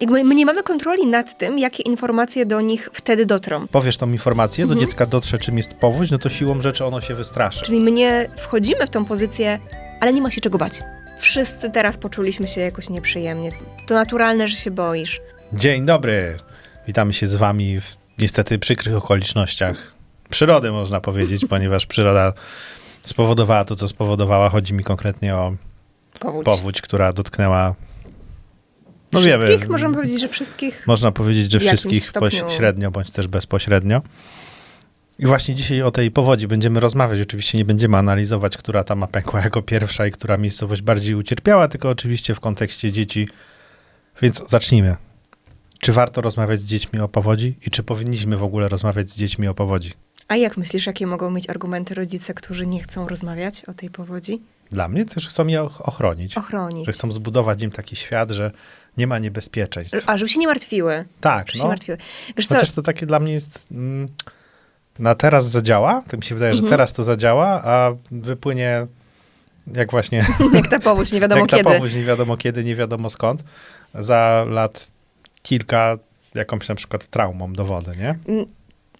Jakby my nie mamy kontroli nad tym, jakie informacje do nich wtedy dotrą. Powiesz tą informację, Mhm. do dziecka dotrze, czym jest powódź, no to siłą rzeczy ono się wystraszy. Czyli my nie wchodzimy w tą pozycję, ale nie ma się czego bać. Wszyscy teraz poczuliśmy się jakoś nieprzyjemnie. To naturalne, że się boisz. Dzień dobry. Witamy się z wami w niestety przykrych okolicznościach przyrody, można powiedzieć, ponieważ przyroda spowodowała to, co spowodowała. Chodzi mi konkretnie o Powódź. powódź, która dotknęła. No wszystkich? wiemy, Możemy powiedzieć, że wszystkich? Można powiedzieć, że wszystkich stopniu. pośrednio bądź też bezpośrednio. I właśnie dzisiaj o tej powodzi będziemy rozmawiać. Oczywiście nie będziemy analizować, która ta ma pękła jako pierwsza i która miejscowość bardziej ucierpiała, tylko oczywiście w kontekście dzieci. Więc zacznijmy. Czy warto rozmawiać z dziećmi o powodzi i czy powinniśmy w ogóle rozmawiać z dziećmi o powodzi? A jak myślisz, jakie mogą mieć argumenty rodzice, którzy nie chcą rozmawiać o tej powodzi? Dla mnie też chcą je och- ochronić. Ochronić. Że chcą zbudować im taki świat, że nie ma niebezpieczeństw. A, żeby się nie martwiły. Tak, Żeby się no. nie martwiły. Wiesz co, Chociaż to takie dla mnie jest. Mm, na teraz zadziała, tak mi się wydaje, że Mhm. teraz to zadziała, a wypłynie jak właśnie jak ta powódź, nie wiadomo jak kiedy. ta powódź, nie wiadomo kiedy, nie wiadomo skąd, za lat kilka jakąś na przykład traumą do wody, nie? Mm,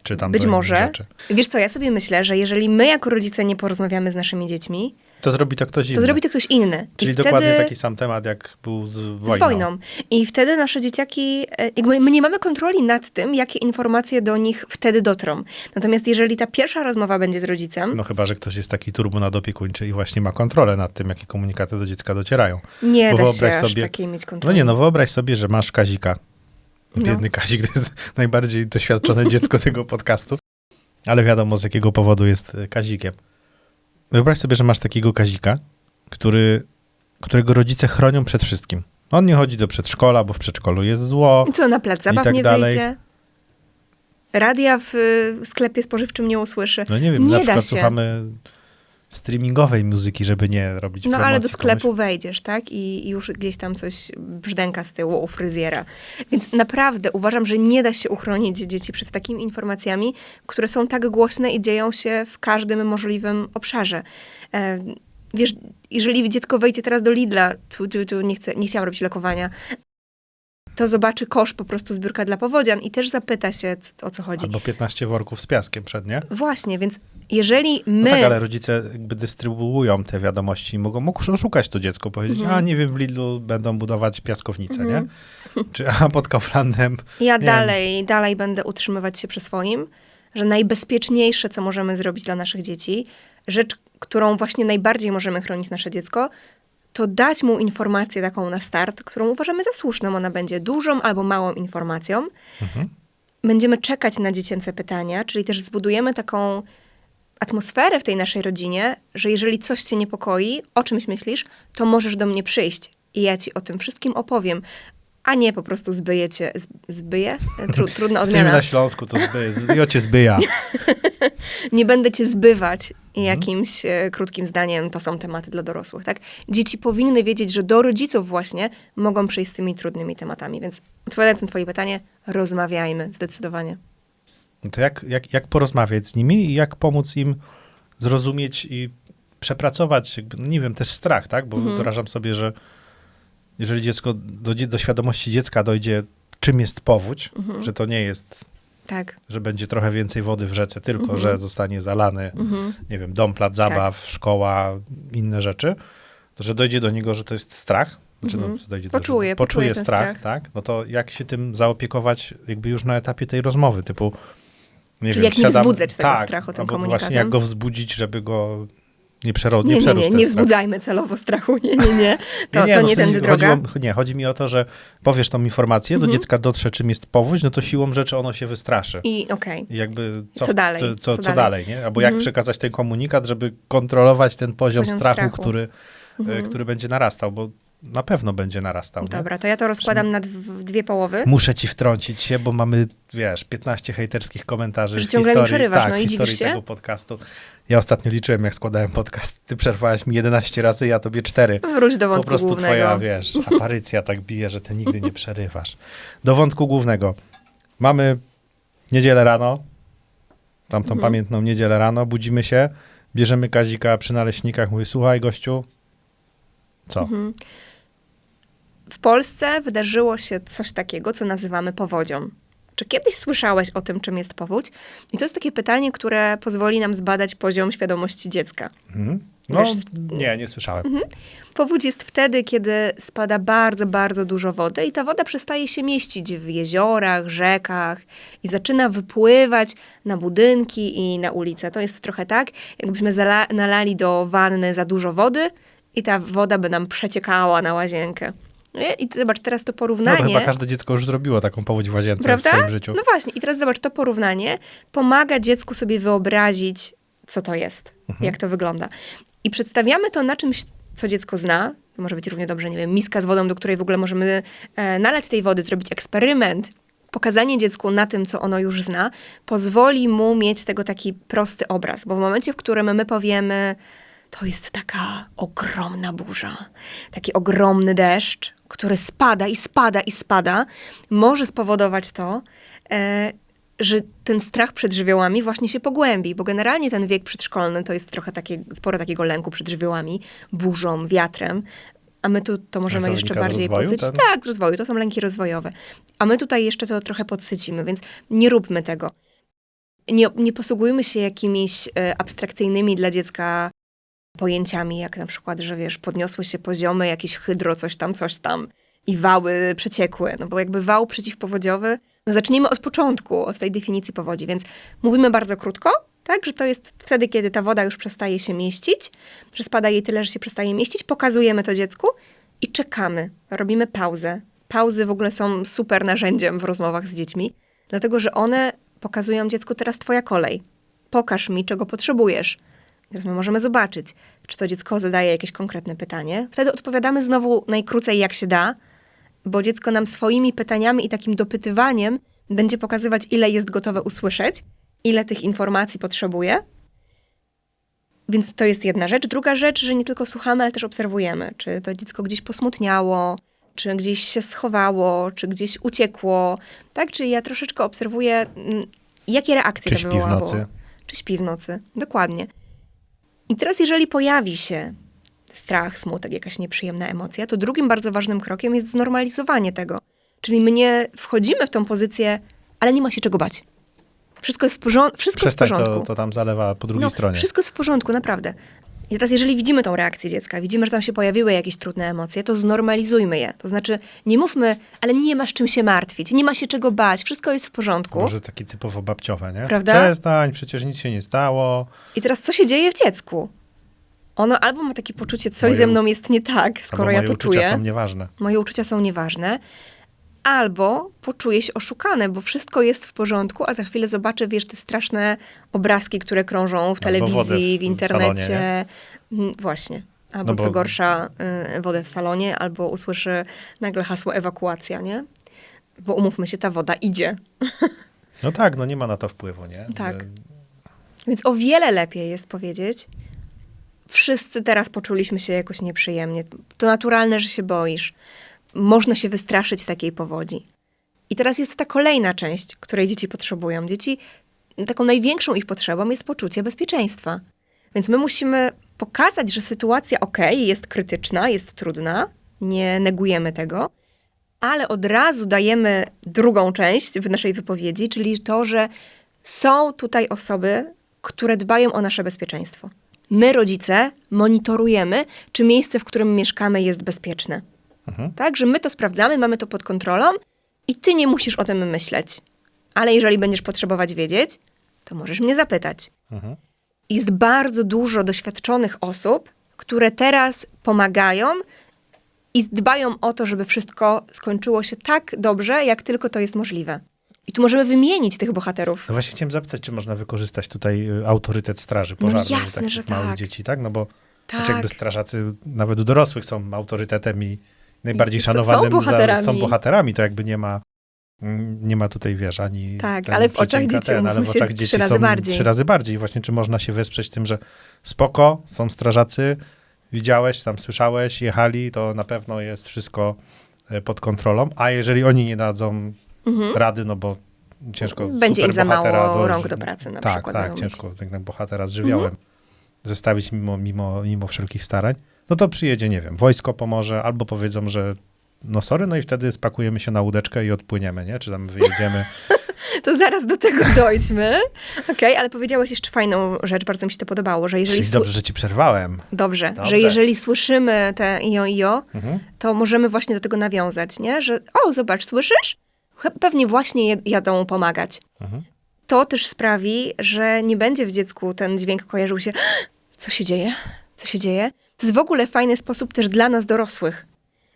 Czy tam Być może. Rzeczy. Wiesz co, ja sobie myślę, że jeżeli my jako rodzice nie porozmawiamy z naszymi dziećmi, To zrobi to ktoś inny. to zrobi to ktoś inny. Czyli I dokładnie wtedy... taki sam temat, jak był z wojną. Z wojną. I wtedy nasze dzieciaki, e, jakby my nie mamy kontroli nad tym, jakie informacje do nich wtedy dotrą. Natomiast jeżeli ta pierwsza rozmowa będzie z rodzicem, No chyba, że ktoś jest taki turbo nadopiekuńczy i właśnie ma kontrolę nad tym, jakie komunikaty do dziecka docierają. nie bo da się wyobraź aż sobie- takiej mieć No kontroli. nie, no wyobraź sobie, że masz Kazika. No. Biedny Kazik to jest najbardziej doświadczone dziecko tego podcastu. Ale wiadomo, z jakiego powodu jest e, Kazikiem. Wyobraź sobie, że masz takiego Kazika, który, którego rodzice chronią przed wszystkim. On nie chodzi do przedszkola, bo w przedszkolu jest zło. Co, na plac zabaw tak nie dalej. wyjdzie? Radia w sklepie spożywczym nie usłyszy. No nie wiem, Nie na da przykład się. słuchamy streamingowej muzyki, żeby nie robić No ale do komuś. sklepu wejdziesz, tak? I, I już gdzieś tam coś brzdęka z tyłu u fryzjera. Więc naprawdę uważam, że nie da się uchronić dzieci przed takimi informacjami, które są tak głośne i dzieją się w każdym możliwym obszarze. E, wiesz, jeżeli dziecko wejdzie teraz do Lidla, tu, tu, tu nie, chcę, nie chciałam robić lokowania, to zobaczy kosz po prostu zbiórka dla powodzian i też zapyta się, o co chodzi. Albo 15 worków z piaskiem przed, nie? Właśnie, więc jeżeli No my... tak, ale rodzice jakby dystrybuują te wiadomości i mogą mogą oszukać to dziecko, powiedzieć, Mhm. a nie wiem, w Lidlu będą budować piaskownicę, Mhm. nie? Czy a pod Kauflandem Ja dalej, dalej będę utrzymywać się przy swoim, że najbezpieczniejsze, co możemy zrobić dla naszych dzieci, rzecz, którą właśnie najbardziej możemy chronić nasze dziecko, to dać mu informację taką na start, którą uważamy za słuszną. Ona będzie dużą albo małą informacją. Mhm. Będziemy czekać na dziecięce pytania, czyli też zbudujemy taką atmosferę w tej naszej rodzinie, że jeżeli coś cię niepokoi, o czymś myślisz, to możesz do mnie przyjść i ja ci o tym wszystkim opowiem. A nie po prostu zbyję cię, z- zbyję? Tru, trudna odmiana. na Śląsku to zby, zbiocie zbyja. Nie będę cię zbywać Mhm. jakimś e, krótkim zdaniem, to są tematy dla dorosłych, tak? Dzieci powinny wiedzieć, że do rodziców właśnie mogą przyjść z tymi trudnymi tematami, więc odpowiadając na twoje pytanie, rozmawiajmy, zdecydowanie. No to jak, jak, jak porozmawiać z nimi i jak pomóc im zrozumieć i przepracować, no nie wiem, też strach, tak? Bo Mhm. wyobrażam sobie, że jeżeli dziecko, do, do świadomości dziecka dojdzie, czym jest powódź, Mhm. że to nie jest, Tak. że będzie trochę więcej wody w rzece, tylko Mhm. że zostanie zalany Mhm. nie wiem, dom, plac zabaw, szkoła, inne rzeczy, to że dojdzie do niego, że to jest strach, znaczy Mhm. no, dojdzie Poczuje, do, poczuje strach, strach. tak? No to jak się tym zaopiekować jakby już na etapie tej rozmowy, typu nie Czyli wiem, jak nie wsiadam- wzbudzać tego tak, strachu tym komunikatem? właśnie jak go wzbudzić, żeby go nie przero- Nie, nie, nie, ten nie strach. wzbudzajmy celowo strachu, nie, nie, nie. To nie, to no nie tędy chodzi droga. o- nie, chodzi mi o to, że powiesz tą informację, Mhm. do dziecka dotrze, czym jest powódź, no to siłą rzeczy ono się wystraszy. I okej. Jakby I co dalej? Co, co, Co co dalej? dalej, nie? Albo jak Mhm. przekazać ten komunikat, żeby kontrolować ten poziom, Poziom strachu, strachu. Który, Mhm. e, który będzie narastał, bo na pewno będzie narastał. Nie? Dobra, to ja to rozkładam na dw- dwie połowy. Muszę ci wtrącić się, bo mamy, wiesz, 15 hejterskich komentarzy Że w ciągle mi historii, przerywasz, tak, no i historii się? tego podcastu. Ja ostatnio liczyłem, jak składałem podcast. Ty przerwałaś mi 11 razy, ja tobie 4. Wróć do Po wątku prostu głównego. twoja, wiesz, aparycja tak bije, że ty nigdy nie przerywasz. Do wątku głównego. Mamy niedzielę rano, tamtą Mhm. pamiętną niedzielę rano, budzimy się, bierzemy Kazika przy naleśnikach, mówi, słuchaj gościu, co? Mhm. W Polsce wydarzyło się coś takiego, co nazywamy powodzią. Czy kiedyś słyszałeś o tym, czym jest powódź? I to jest takie pytanie, które pozwoli nam zbadać poziom świadomości dziecka. Mhm. No, Wiesz- nie, nie słyszałem. Powódź jest wtedy, kiedy spada bardzo, bardzo dużo wody i ta woda przestaje się mieścić w jeziorach, rzekach i zaczyna wypływać na budynki i na ulice. To jest trochę tak, jakbyśmy nalali do wanny za dużo wody i ta woda by nam przeciekała na łazienkę. Nie? I zobacz, teraz to No porównanie... to chyba każde dziecko już zrobiło taką powódź w łazience Prawda? w swoim życiu. No właśnie, i teraz zobacz, to porównanie pomaga dziecku sobie wyobrazić, co to jest, Mhm. jak to wygląda. I przedstawiamy to na czymś, co dziecko zna. To może być równie dobrze, nie wiem, miska z wodą, do której w ogóle możemy e, nalać tej wody, zrobić eksperyment. Pokazanie dziecku na tym, co ono już zna, pozwoli mu mieć tego taki prosty obraz, bo w momencie, w którym my powiemy, to jest taka ogromna burza, taki ogromny deszcz, który spada i spada i spada, może spowodować to, e, że ten strach przed żywiołami właśnie się pogłębi, bo generalnie ten wiek przedszkolny to jest trochę takie, sporo takiego lęku przed żywiołami, burzą, wiatrem, a my tu to możemy to jeszcze bardziej rozwoju, podsycić. ten? Tak, rozwoju, to są lęki rozwojowe. A my tutaj jeszcze to trochę podsycimy, więc nie róbmy tego. Nie, nie posługujmy się jakimiś e, abstrakcyjnymi dla dziecka pojęciami, jak na przykład, że wiesz, podniosły się poziomy, jakieś hydro, coś tam, coś tam i wały przeciekłe. No bo jakby wał przeciwpowodziowy, no zacznijmy od początku, od tej definicji powodzi. Więc mówimy bardzo krótko, tak, że to jest wtedy, kiedy ta woda już przestaje się mieścić, że spada jej tyle, że się przestaje mieścić, pokazujemy to dziecku i czekamy, robimy pauzę. Pauzy w ogóle są super narzędziem w rozmowach z dziećmi, dlatego że one pokazują dziecku teraz twoja kolej. Pokaż mi, czego potrzebujesz. Teraz my możemy zobaczyć, czy to dziecko zadaje jakieś konkretne pytanie. Wtedy odpowiadamy znowu najkrócej, jak się da, bo dziecko nam swoimi pytaniami i takim dopytywaniem będzie pokazywać, ile jest gotowe usłyszeć, ile tych informacji potrzebuje. Więc to jest jedna rzecz. Druga rzecz, że nie tylko słuchamy, ale też obserwujemy, czy to dziecko gdzieś posmutniało, czy gdzieś się schowało, czy gdzieś uciekło. Tak, czy ja troszeczkę obserwuję, mm, jakie reakcje Czy to śpi w wywołało. nocy? Czy śpi w nocy, dokładnie. I teraz, jeżeli pojawi się strach, smutek, jakaś nieprzyjemna emocja, to drugim bardzo ważnym krokiem jest znormalizowanie tego. Czyli my nie wchodzimy w tą pozycję, ale nie ma się czego bać. Wszystko jest w, porząd- wszystko jest w Przestań, porządku. to, to tam zalewa po drugiej no, stronie. Wszystko jest w porządku, naprawdę. I teraz, jeżeli widzimy tą reakcję dziecka, widzimy, że tam się pojawiły jakieś trudne emocje, to znormalizujmy je. To znaczy, nie mówmy, ale nie masz czym się martwić, nie ma się czego bać, wszystko jest w porządku. Może takie typowo babciowe, nie? Prawda? Przestań, przecież nic się nie stało. I teraz, co się dzieje w dziecku? Ono albo ma takie poczucie, coś Moje ze mną jest nie tak, skoro ja moje to uczucia czuję. są nieważne. moje uczucia są nieważne, albo poczuje się oszukane, bo wszystko jest w porządku, a za chwilę zobaczy, wiesz, te straszne obrazki, które krążą w telewizji, w- w, w internecie. salonie, Mm, Właśnie. Albo No bo- co gorsza, y, wodę w salonie, albo usłyszy nagle hasło ewakuacja, nie? Bo umówmy się, ta woda idzie. No tak, no nie ma na to wpływu, nie? Tak. Więc o wiele lepiej jest powiedzieć, wszyscy teraz poczuliśmy się jakoś nieprzyjemnie. To naturalne, że się boisz. Można się wystraszyć takiej powodzi. I teraz jest ta kolejna część, której dzieci potrzebują. Dzieci, taką największą ich potrzebą jest poczucie bezpieczeństwa. Więc my musimy pokazać, że sytuacja ok, jest krytyczna, jest trudna, nie negujemy tego, ale od razu dajemy drugą część w naszej wypowiedzi, czyli to, że są tutaj osoby, które dbają o nasze bezpieczeństwo. My, rodzice, monitorujemy, czy miejsce, w którym mieszkamy, jest bezpieczne. Mhm. Tak, że my to sprawdzamy, mamy to pod kontrolą i ty nie musisz o tym myśleć. Ale jeżeli będziesz potrzebować wiedzieć, to możesz mnie zapytać. Mhm. Jest bardzo dużo doświadczonych osób, które teraz pomagają i dbają o to, żeby wszystko skończyło się tak dobrze, jak tylko to jest możliwe. I tu możemy wymienić tych bohaterów. No właśnie chciałem zapytać, czy można wykorzystać tutaj y, autorytet straży pożarnej No jasne, takich że małych tak. dzieci, tak? No bo Tak. znaczy jakby strażacy nawet u dorosłych są autorytetem i najbardziej szanowanym. są bohaterami. Za, są bohaterami, to jakby nie ma mm, nie ma tutaj, wiesz, ani Tak, ale w oczach dzieci, ten, ale w oczach trzy dzieci razy są bardziej. trzy razy bardziej. Właśnie, czy można się wesprzeć tym, że spoko, są strażacy, widziałeś, tam słyszałeś, jechali, to na pewno jest wszystko e, pod kontrolą, a jeżeli oni nie dadzą rady, no bo ciężko Mhm. Będzie im za mało do- rąk do pracy na tak, przykład Tak, mieć. ciężko bohatera z żywiołem zestawić mimo, mimo, mimo wszelkich starań. No to przyjedzie, nie wiem, wojsko pomoże, albo powiedzą, że no sorry, no i wtedy spakujemy się na łódeczkę i odpłyniemy, nie? Czy tam wyjedziemy. To zaraz do tego dojdźmy. Okej, ale powiedziałeś jeszcze fajną rzecz, bardzo mi się to podobało, że jeżeli... Czyli dobrze, że ci przerwałem. Dobrze, Dobrze. że jeżeli słyszymy te io io, Mhm. to możemy właśnie do tego nawiązać, nie? Że o, zobacz, słyszysz? Pewnie właśnie jadą pomagać. Mhm. To też sprawi, że nie będzie w dziecku ten dźwięk kojarzył się, co się dzieje? Co się dzieje? To jest w ogóle fajny sposób też dla nas dorosłych.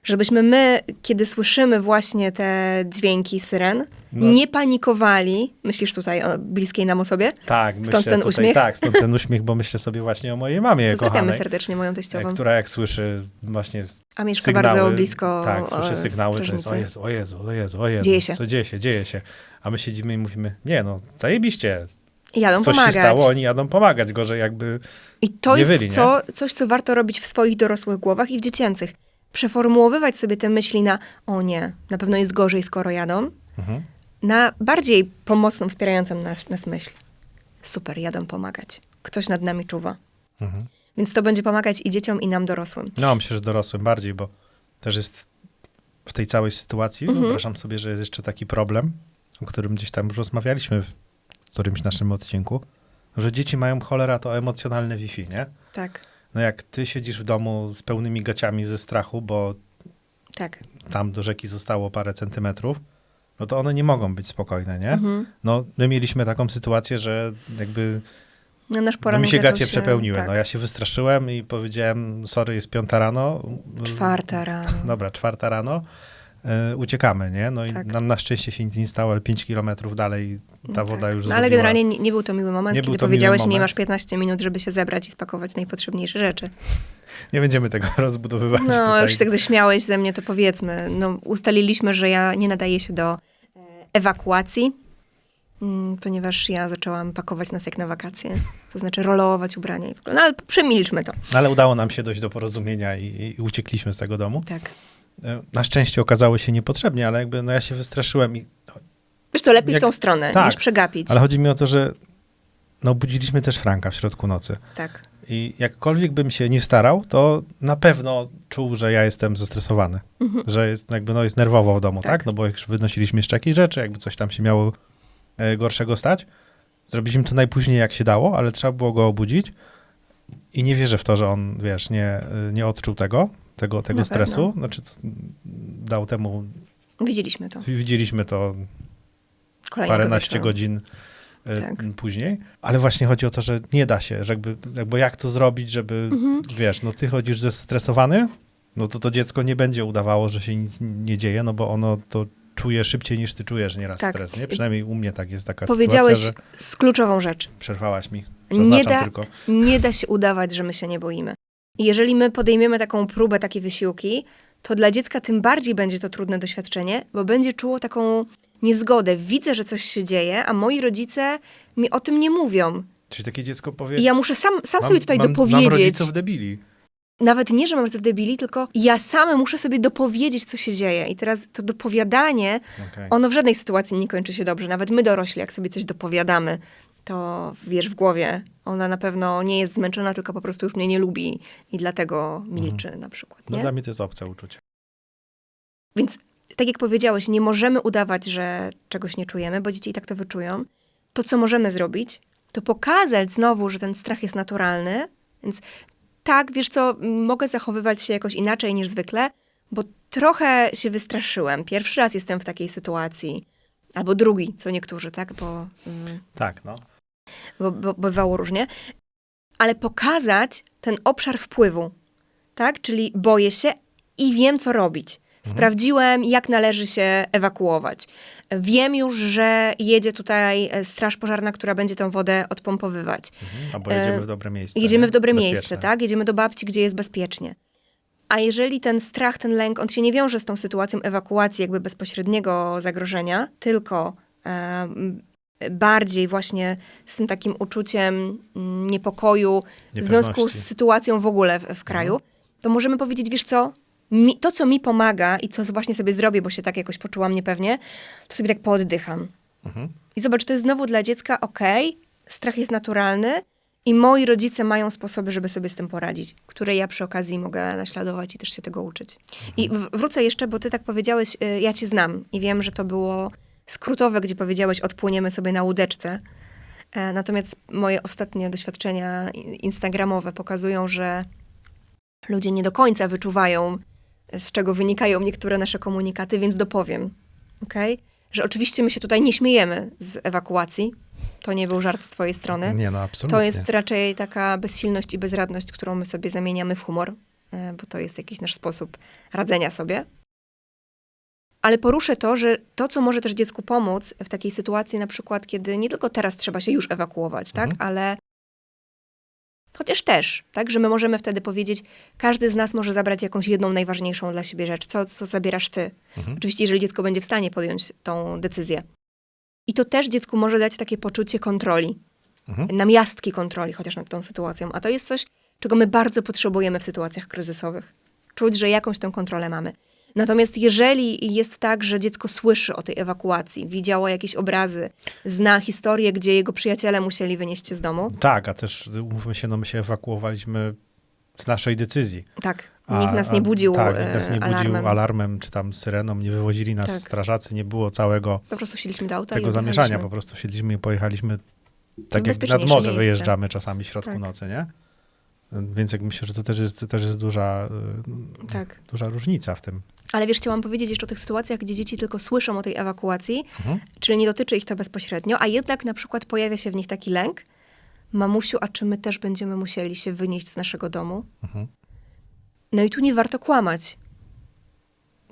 Żebyśmy my, kiedy słyszymy właśnie te dźwięki syren, No. nie panikowali. Myślisz tutaj o bliskiej nam osobie? Tak, Stąd myślę ten tutaj, uśmiech? Tak, stąd ten uśmiech, bo myślę sobie właśnie o mojej mamie Pozdrawiamy kochanej, serdecznie moją e, teściową. która jak słyszy właśnie A mieszka sygnały, bardzo blisko Tak, słyszy e, sygnały, to jest o strażnicy. Jezu, o Jezu, o Jezu, o Jezu. Dzieje się. Co dzieje się, dzieje się. A my siedzimy i mówimy, nie no, zajebiście. Jadą Coś pomagać. się stało, oni jadą pomagać. Gorzej jakby I to Nie jest byli, nie? co, coś, co warto robić w swoich dorosłych głowach i w dziecięcych. Przeformułowywać sobie te myśli na o nie, na pewno jest gorzej, skoro jadą, Mhm. na bardziej pomocną, wspierającą nas, nas myśl. Super, jadą pomagać. Ktoś nad nami czuwa. Mhm. Więc to będzie pomagać i dzieciom, i nam dorosłym. No, myślę, że dorosłym bardziej, bo też jest w tej całej sytuacji, Mhm. wyobrażam sobie, że jest jeszcze taki problem, o którym gdzieś tam już rozmawialiśmy w którymś naszym odcinku, że dzieci mają cholera to emocjonalne Wi-Fi, nie? Tak, No jak ty siedzisz w domu z pełnymi gaciami ze strachu, bo tak. tam do rzeki zostało parę centymetrów, no to one nie mogą być spokojne, nie? Mhm. No, my mieliśmy taką sytuację, że jakby No, nasz no poranek mi się gacie przepełniły. Tak. No ja się wystraszyłem i powiedziałem, sorry, jest piąta rano. Czwarta rano. Dobra, czwarta rano. E, uciekamy, nie? No i Tak. nam na szczęście się nic nie stało, ale 5 kilometrów dalej ta woda Tak. już No, ale generalnie nie, nie był to miły moment, Nie kiedy powiedziałeś mi, moment. masz 15 minut, żeby się zebrać i spakować najpotrzebniejsze rzeczy. Nie będziemy tego rozbudowywać No, tutaj. już tak zaśmiałeś ze mnie, to powiedzmy. No, ustaliliśmy, że ja nie nadaję się do e, ewakuacji, mm, ponieważ ja zaczęłam pakować nas jak na wakacje. To znaczy rolować ubrania i w ogóle. No, ale przemilczmy to. No, ale udało nam się dojść do porozumienia i, i uciekliśmy z tego domu. Tak. Na szczęście okazało się niepotrzebnie, ale jakby no ja się wystraszyłem i Wiesz, to lepiej Jak- w tą stronę, tak, niż przegapić. Ale chodzi mi o to, że no, budziliśmy też Franka w środku nocy. Tak. I jakkolwiek bym się nie starał, to na pewno czuł, że ja jestem zestresowany. Że jest, jakby, no, jest nerwowo w domu, tak. Tak. No bo już wynosiliśmy jeszcze jakieś rzeczy, jakby coś tam się miało e, gorszego stać. Zrobiliśmy to najpóźniej, jak się dało, ale trzeba było go obudzić. I nie wierzę w to, że on, wiesz, nie, e, nie odczuł tego, tego, tego Na stresu. pewno. Znaczy, dał temu, Widzieliśmy to. widzieliśmy to Kolejnego paręnaście wieczoru. godzin e, Tak. później. Ale właśnie chodzi o to, że nie da się, że jakby, jakby jak to zrobić, żeby, Mhm. wiesz, no ty chodzisz zestresowany, no to to dziecko nie będzie udawało, że się nic nie dzieje, no bo ono to czuje szybciej niż ty czujesz nieraz Tak. stres, nie? Przynajmniej u mnie tak jest taka Powiedziałeś sytuacja, z kluczową rzecz. że przerwałaś mi. Nie Zaznaczam da, tylko. nie da się udawać, że my się nie boimy. I jeżeli my podejmiemy taką próbę, takie wysiłki, to dla dziecka tym bardziej będzie to trudne doświadczenie, bo będzie czuło taką niezgodę. Widzę, że coś się dzieje, a moi rodzice mi o tym nie mówią. Czyli takie dziecko powie, I ja muszę sam, sam mam, sobie tutaj mam, Mam dopowiedzieć. rodziców debili. Nawet nie, że mam rodziców debili, tylko ja sam muszę sobie dopowiedzieć, co się dzieje. I teraz to dopowiadanie, Okej. ono w żadnej sytuacji nie kończy się dobrze. Nawet my dorośli, jak sobie coś dopowiadamy, to wiesz w głowie, ona na pewno nie jest zmęczona, tylko po prostu już mnie nie lubi i dlatego milczy na przykład. No Nie? dla mnie to jest obce uczucie. Więc tak jak powiedziałeś, nie możemy udawać, że czegoś nie czujemy, bo dzieci i tak to wyczują. To, co możemy zrobić, to pokazać znowu, że ten strach jest naturalny. Więc tak, wiesz co, mogę zachowywać się jakoś inaczej niż zwykle, bo trochę się wystraszyłem. Pierwszy raz jestem w takiej sytuacji. Albo drugi, co niektórzy, tak? Bo, mm, Tak, no. Bo, bo bywało różnie. Ale pokazać ten obszar wpływu, tak? Czyli boję się i wiem, co robić. Sprawdziłem, jak należy się ewakuować. Wiem już, że jedzie tutaj e, straż pożarna, która będzie tą wodę odpompowywać. Mhm. Albo jedziemy w dobre miejsce. Jedziemy w dobre Bezpieczne. miejsce, tak? Jedziemy do babci, gdzie jest bezpiecznie. A jeżeli ten strach, ten lęk, on się nie wiąże z tą sytuacją ewakuacji, jakby bezpośredniego zagrożenia, tylko em, bardziej właśnie z tym takim uczuciem mm, niepokoju w związku z sytuacją w ogóle w, w kraju, to możemy powiedzieć, wiesz co, mi, to co mi pomaga i co właśnie sobie zrobię, bo się tak jakoś poczułam niepewnie, to sobie tak pooddycham. Mhm. I zobacz, to jest znowu dla dziecka okej, strach jest naturalny I moi rodzice mają sposoby, żeby sobie z tym poradzić, które ja przy okazji mogę naśladować i też się tego uczyć. I w- wrócę jeszcze, bo ty tak powiedziałeś, y, ja cię znam i wiem, że to było skrótowe, gdzie powiedziałeś, odpłyniemy sobie na łódeczce. E, Natomiast moje ostatnie doświadczenia instagramowe pokazują, że ludzie nie do końca wyczuwają, e, z czego wynikają niektóre nasze komunikaty, więc dopowiem. Okay? Że oczywiście my się tutaj nie śmiejemy z ewakuacji. To nie był żart z twojej strony. Nie, no absolutnie. To jest raczej taka bezsilność i bezradność, którą my sobie zamieniamy w humor, e, bo to jest jakiś nasz sposób radzenia sobie. Ale poruszę to, że to, co może też dziecku pomóc w takiej sytuacji, na przykład, kiedy nie tylko teraz trzeba się już ewakuować, tak, Mhm. ale chociaż też, tak, że my możemy wtedy powiedzieć, każdy z nas może zabrać jakąś jedną najważniejszą dla siebie rzecz. Co, co zabierasz ty? Mhm. Oczywiście, jeżeli dziecko będzie w stanie podjąć tą decyzję. I to też dziecku może dać takie poczucie kontroli Mhm. namiastki kontroli chociaż nad tą sytuacją. A to jest coś, czego my bardzo potrzebujemy w sytuacjach kryzysowych. Czuć, że jakąś tą kontrolę mamy. Natomiast jeżeli jest tak, że dziecko słyszy o tej ewakuacji, widziało jakieś obrazy, zna historię, gdzie jego przyjaciele musieli wynieść się z domu, Tak, a też umówmy się, no my się ewakuowaliśmy z naszej decyzji. tak, A, nikt nas nie budził, Tak, nikt nas nie e, budził alarmem. alarmem. czy tam syreną, nie wywozili nas Tak. strażacy, nie było całego Po prostu siedliśmy do auta tego zamieszania. Po prostu siedliśmy i pojechaliśmy tak jak nad morze miejsce. wyjeżdżamy czasami w środku Tak. nocy, nie? Więc jak myślę, że to też jest, to też jest duża, y, Tak. duża różnica w tym. Ale wiesz, chciałam powiedzieć jeszcze o tych sytuacjach, gdzie dzieci tylko słyszą o tej ewakuacji, Mhm. czyli nie dotyczy ich to bezpośrednio, a jednak na przykład pojawia się w nich taki lęk, mamusiu, a czy my też będziemy musieli się wynieść z naszego domu? Mhm. No i tu nie warto kłamać.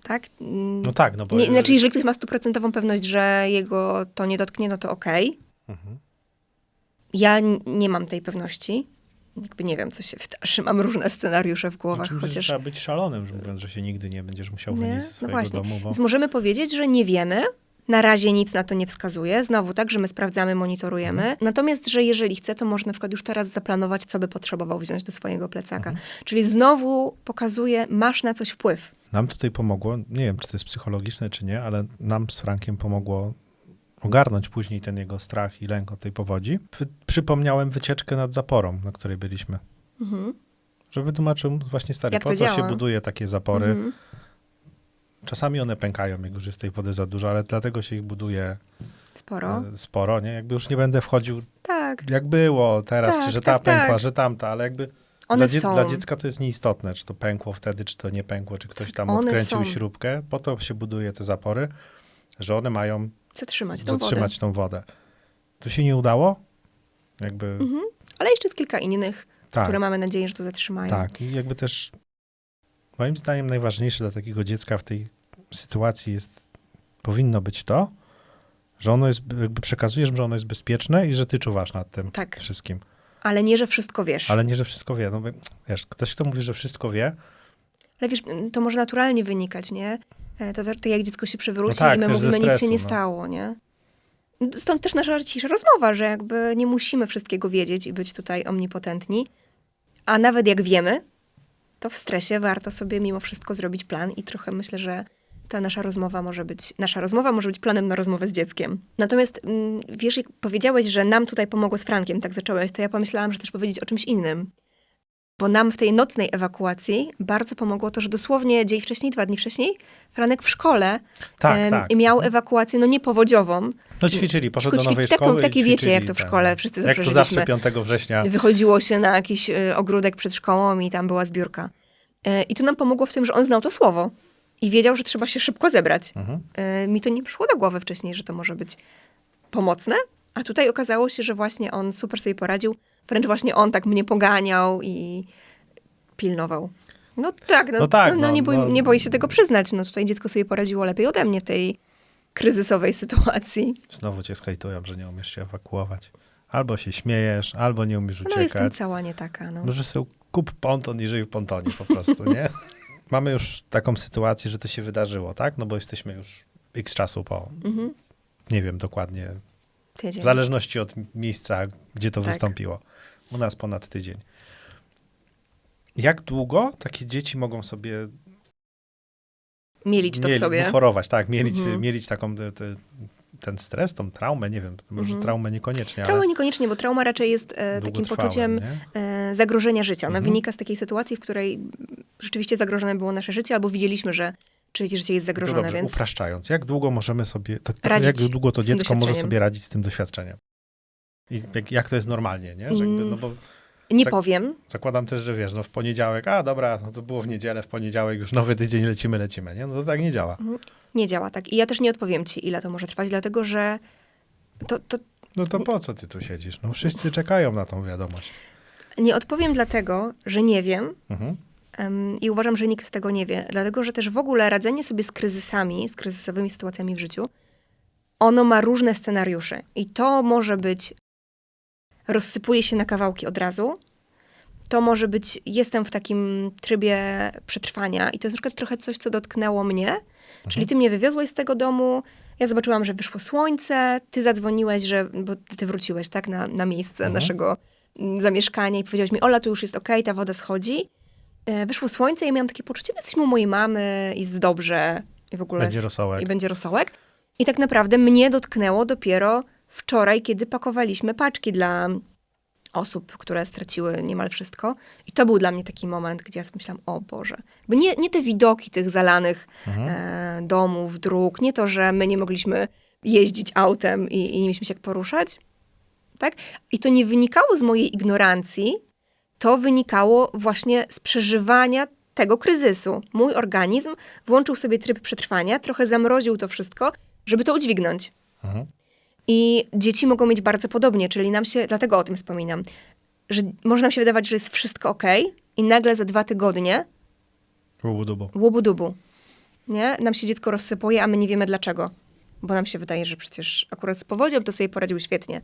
Tak? Mm, No tak, no bo... nie, znaczy, jeżeli ktoś ma stuprocentową pewność, że jego to nie dotknie, no to okej. Mhm. Ja nie mam tej pewności. Jakby nie wiem, co się wydarzy. Mam różne scenariusze w głowach, Oczywiście chociaż... Trzeba być szalonym, że mówiąc, że się nigdy nie będziesz musiał Nie? wynieść ze No swojego właśnie. domu, bo... Więc możemy powiedzieć, że nie wiemy. Na razie nic na to nie wskazuje. Znowu tak, że my sprawdzamy, monitorujemy. Mhm. Natomiast, że jeżeli chce, to może na przykład już teraz zaplanować, co by potrzebował wziąć do swojego plecaka. Mhm. Czyli znowu pokazuje, masz na coś wpływ. Nam tutaj pomogło, nie wiem, czy to jest psychologiczne, czy nie, ale nam z Frankiem pomogło ogarnąć później ten jego strach i lęk od tej powodzi. Przypomniałem wycieczkę nad zaporą, na której byliśmy. Mhm. Że wytłumaczył właśnie stary, Jak po to to się działa? buduje takie zapory. Mhm. Czasami one pękają, jak już jest tej wody za dużo, ale dlatego się ich buduje Sporo. e, sporo, nie? Jakby już nie będę wchodził, Tak. jak było teraz, Tak, czy że ta tak, pękła, tak. że tamta, ale jakby One dla, są. dla dziecka to jest nieistotne, czy to pękło wtedy, czy to nie pękło, czy ktoś tam One odkręcił są. śrubkę. Po to się buduje te zapory, że one mają Zatrzymać tą zatrzymać wodę. tą wodę. To się nie udało? Jakby Mhm. Ale jeszcze jest kilka innych, tak, które mamy nadzieję, że to zatrzymają. tak. I jakby też moim zdaniem najważniejsze dla takiego dziecka w tej sytuacji jest, powinno być to, że ono jest, jakby przekazujesz, że ono jest bezpieczne i że ty czuwasz nad tym Tak. wszystkim. Ale nie, że wszystko wiesz. Ale nie, że wszystko wie. No wiesz, ktoś, kto mówi, że wszystko wie, Ale wiesz, to może naturalnie wynikać, nie? E, To tak jak dziecko się przewróci No tak, i my mówimy, nic się stresu, nie no. stało, nie? Stąd też nasza dzisiejsza rozmowa, że jakby nie musimy wszystkiego wiedzieć i być tutaj omnipotentni. A nawet jak wiemy, to w stresie warto sobie mimo wszystko zrobić plan i trochę myślę, że ta nasza rozmowa może być, nasza rozmowa może być planem na rozmowę z dzieckiem. Natomiast mm, wiesz, jak powiedziałeś, że nam tutaj pomogło z Frankiem, tak zacząłeś, to ja pomyślałam, że też powiedzieć o czymś innym. Bo nam w tej nocnej ewakuacji bardzo pomogło to, że dosłownie dzień wcześniej, dwa dni wcześniej, Franek w szkole Tak, em, tak. miał ewakuację, no nie powodziową. no ćwiczyli, poszedł do nowej taką- szkoły i takie wiecie, jak to w tak. szkole wszyscy Jak to zawsze 5 września. Wychodziło się na jakiś y, ogródek przed szkołą i tam była zbiórka. E, I to nam pomogło w tym, że on znał to słowo i wiedział, że trzeba się szybko zebrać. Mhm. E, Mi to nie przyszło do głowy wcześniej, że to może być pomocne, a tutaj okazało się, że właśnie on super sobie poradził. Wręcz właśnie on tak mnie poganiał i pilnował. No tak, no, No tak, no, no, no, nie, boi, no. nie boję się tego przyznać. No tutaj dziecko sobie poradziło lepiej ode mnie w tej kryzysowej sytuacji. Znowu cię skajtują, że nie umiesz się ewakuować. Albo się śmiejesz, albo nie umiesz No jestem uciekać. cała nie taka, no. Może sobie kup ponton i żyj w pontonie po prostu, nie? Mamy już taką sytuację, że to się wydarzyło, tak? No bo jesteśmy już x czasu po, Mhm. nie wiem dokładnie, Tydzień. w zależności od miejsca, gdzie to Tak. wystąpiło. U nas ponad tydzień. Jak długo takie dzieci mogą sobie Mielić to w mieli- sobie. buforować, tak, mielić, Mhm. mielić taką te, te ten stres, tą traumę, nie wiem, może Mhm. traumę niekoniecznie, Trauma ale niekoniecznie, bo trauma raczej jest e, takim poczuciem e, zagrożenia życia. Ona Mhm. wynika z takiej sytuacji, w której rzeczywiście zagrożone było nasze życie, albo widzieliśmy, że czyjeś życie jest zagrożone, dobrze, więc upraszczając, jak długo możemy sobie, tak, jak długo to dziecko może sobie radzić z tym doświadczeniem? I jak, jak to jest normalnie, nie? Że jakby, Mm. no bo nie tak- powiem. zakładam też, że wiesz, no w poniedziałek, a dobra, no to było w niedzielę, w poniedziałek już nowy tydzień, lecimy, lecimy, nie? No to tak nie działa. Nie działa tak. I ja też nie odpowiem ci, ile to może trwać, dlatego że to, to No to po co ty tu siedzisz? No wszyscy czekają na tą wiadomość. nie odpowiem dlatego, że nie wiem, Mhm. Em, I uważam, że nikt z tego nie wie, dlatego że też w ogóle radzenie sobie z kryzysami, z kryzysowymi sytuacjami w życiu, ono ma różne scenariusze. I to może być rozsypuje się na kawałki od razu. To może być jestem w takim trybie przetrwania i to jest na przykład trochę coś, co dotknęło mnie. Czyli ty mnie wywiozłeś z tego domu, ja zobaczyłam, że wyszło słońce, ty zadzwoniłeś, że, bo ty wróciłeś, tak, na, na miejsce Mhm. naszego mm, zamieszkania i powiedziałeś mi, Ola, tu już jest okej, ta woda schodzi. E, Wyszło słońce i ja miałam takie poczucie, że jesteśmy u mojej mamy, jest dobrze i w ogóle... Będzie rosołek. I będzie rosołek. I tak naprawdę mnie dotknęło dopiero wczoraj, kiedy pakowaliśmy paczki dla osób, które straciły niemal wszystko. I to był dla mnie taki moment, gdzie ja sobie myślałam, o Boże. Bo nie, nie te widoki tych zalanych Mhm. e, domów, dróg, nie to, że my nie mogliśmy jeździć autem i, i nie mieliśmy się jak poruszać, tak? I to nie wynikało z mojej ignorancji, to wynikało właśnie z przeżywania tego kryzysu. Mój organizm włączył sobie tryb przetrwania, trochę zamroził to wszystko, żeby to udźwignąć. Mhm. I dzieci mogą mieć bardzo podobnie, czyli nam się, dlatego o tym wspominam, że może nam się wydawać, że jest wszystko ok, i nagle za dwa tygodnie Łubu dubu. łubu dubu, nie? Nam się dziecko rozsypuje, a my nie wiemy dlaczego. Bo nam się wydaje, że przecież akurat z powodzią to sobie poradził świetnie.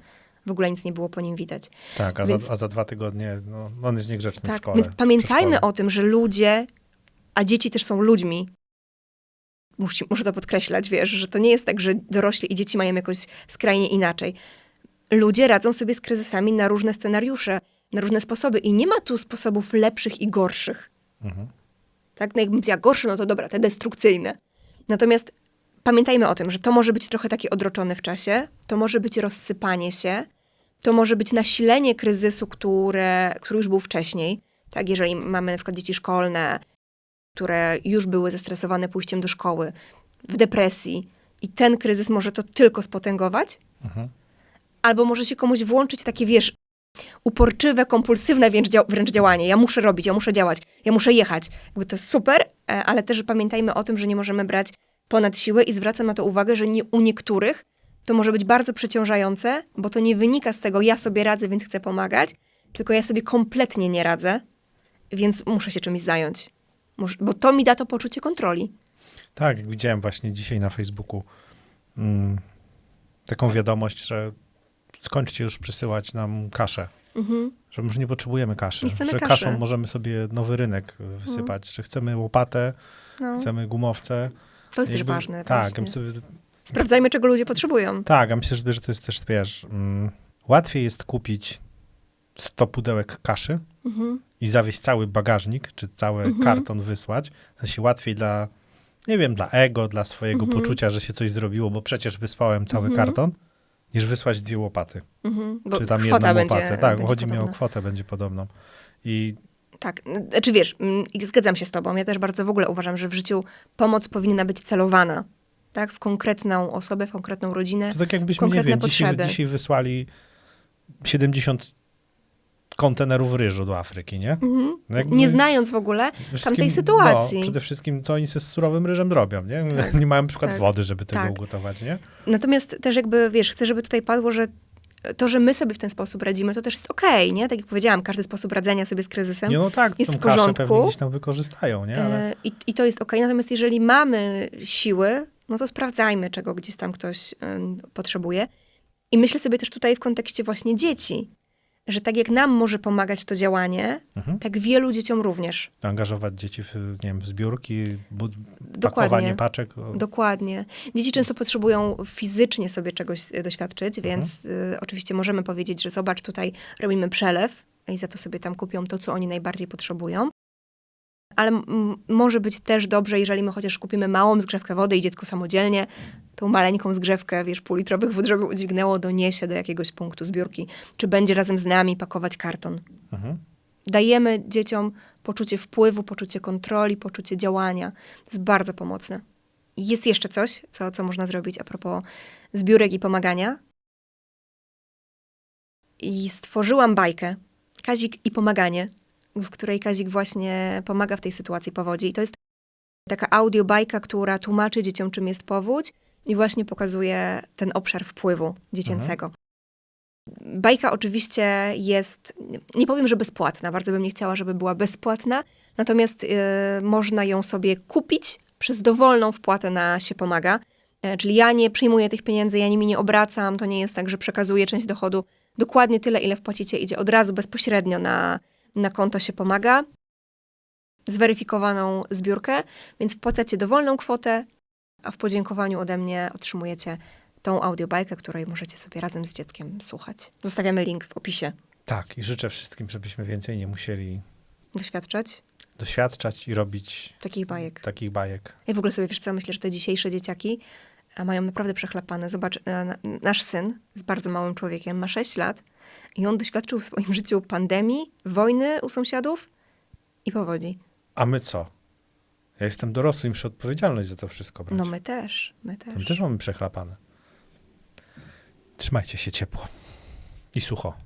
W ogóle nic nie było po nim widać. Tak, a, Więc- za, a za dwa tygodnie no, on jest niegrzeczny w Tak, szkole. więc pamiętajmy o tym, że ludzie, a dzieci też są ludźmi. Musi, muszę to podkreślać, wiesz, że to nie jest tak, że dorośli i dzieci mają jakoś skrajnie inaczej. Ludzie radzą sobie z kryzysami na różne scenariusze, na różne sposoby i nie ma tu sposobów lepszych i gorszych. Mhm. Tak? No jakbym powiedziała gorsze, no to dobra, te destrukcyjne. Natomiast pamiętajmy o tym, że to może być trochę takie odroczone w czasie, to może być rozsypanie się, to może być nasilenie kryzysu, które, który już był wcześniej. Tak, jeżeli mamy na przykład dzieci szkolne, które już były zestresowane pójściem do szkoły, w depresji i ten kryzys może to tylko spotęgować, Mhm. albo może się komuś włączyć takie, wiesz, uporczywe, kompulsywne wręcz, dzia- wręcz działanie. Ja muszę robić, ja muszę działać, ja muszę jechać. Jakby to jest super, e, ale też pamiętajmy o tym, że nie możemy brać ponad siłę i zwracam na to uwagę, że nie, u niektórych to może być bardzo przeciążające, bo to nie wynika z tego, ja sobie radzę, więc chcę pomagać, tylko ja sobie kompletnie nie radzę, więc muszę się czymś zająć. Bo to mi da to poczucie kontroli. Tak, jak widziałem właśnie dzisiaj na Facebooku mm, taką wiadomość, że skończcie już przysyłać nam kaszę. Mhm. Że już nie potrzebujemy kaszy. Nie że kaszy. kaszą możemy sobie nowy rynek wysypać. Że chcemy łopatę, No, chcemy gumowce. to jest też Jakby- ważne. Tak, ja myślę, Sprawdzajmy, czego ludzie potrzebują. tak, ja myślę, że to jest też, wiesz, mm, łatwiej jest kupić 100 pudełek kaszy Mhm. i zawieźć cały bagażnik, czy cały Mhm. karton wysłać. W sensie łatwiej dla, nie wiem, dla ego, dla swojego Mhm. poczucia, że się coś zrobiło, bo przecież wysłałem cały Mhm. karton, niż wysłać dwie łopaty. Mhm. Czy tam jedną będzie, łopatę. Tak, będzie chodzi mi o podobna. kwotę, będzie podobną. I Tak, znaczy wiesz, i zgadzam się z tobą. Ja też bardzo w ogóle uważam, że w życiu pomoc powinna być celowana. Tak, w konkretną osobę, w konkretną rodzinę. to tak jakbyśmy, nie wiem, dzisiaj, dzisiaj wysłali 70 kontenerów ryżu do Afryki, nie? Mhm. No jakby- Nie znając w ogóle tamtej sytuacji. No, przede wszystkim, co oni ze surowym ryżem robią, nie? Tak, nie mają na przykład tak, wody, żeby tego tak. ugotować, nie? Natomiast też jakby, wiesz, chcę, żeby tutaj padło, że to, że my sobie w ten sposób radzimy, to też jest okej, nie? Tak jak powiedziałam, każdy sposób radzenia sobie z kryzysem Nie, no tak, jest w porządku. pewnie gdzieś tam wykorzystają, nie? Ale E, I, I to jest okej. Natomiast jeżeli mamy siły, no to sprawdzajmy, czego gdzieś tam ktoś potrzebuje. I myślę sobie też tutaj w kontekście właśnie dzieci, że tak jak nam może pomagać to działanie, mhm. tak wielu dzieciom również. angażować dzieci w, nie wiem, w zbiórki, bud- Dokładnie. pakowanie paczek. Dokładnie. Dzieci często potrzebują fizycznie sobie czegoś e, doświadczyć, Mhm. więc y, oczywiście możemy powiedzieć, że zobacz, tutaj robimy przelew i za to sobie tam kupią to, co oni najbardziej potrzebują. Ale m- może być też dobrze, jeżeli my chociaż kupimy małą zgrzewkę wody i dziecko samodzielnie tą maleńką zgrzewkę, wiesz, półlitrowych wód, żeby udźwignęło, doniesie do jakiegoś punktu zbiórki, czy będzie razem z nami pakować karton. Mhm. Dajemy dzieciom poczucie wpływu, poczucie kontroli, poczucie działania. To jest bardzo pomocne. Jest jeszcze coś, co, co można zrobić a propos zbiórek i pomagania. I stworzyłam bajkę Kazik i pomaganie, w której Kazik właśnie pomaga w tej sytuacji powodzi. I to jest taka audiobajka, która tłumaczy dzieciom, czym jest powódź i właśnie pokazuje ten obszar wpływu dziecięcego. Bajka oczywiście jest, nie powiem, że bezpłatna, bardzo bym nie chciała, żeby była bezpłatna, natomiast y, można ją sobie kupić przez dowolną wpłatę na się pomaga. E, czyli ja nie przyjmuję tych pieniędzy, ja nimi nie obracam, to nie jest tak, że przekazuję część dochodu dokładnie tyle, ile wpłacicie, idzie od razu bezpośrednio na, na konto się pomaga. Zweryfikowaną zbiórkę, więc wpłacacie dowolną kwotę, a w podziękowaniu ode mnie otrzymujecie tą audiobajkę, której możecie sobie razem z dzieckiem słuchać. Zostawiamy link w opisie. Tak, i życzę wszystkim, żebyśmy więcej nie musieli Doświadczać doświadczać i robić takich bajek. takich bajek. Ja w ogóle sobie, wiesz co, myślę, że te dzisiejsze dzieciaki mają naprawdę przechlapane. Zobacz, e, na- nasz syn jest bardzo małym człowiekiem, ma 6 lat i on doświadczył w swoim życiu pandemii, wojny u sąsiadów i powodzi. A my co? Ja jestem dorosły i muszę odpowiedzialność za to wszystko brać. No my też, my też. My też mamy przechlapane. Trzymajcie się ciepło i sucho.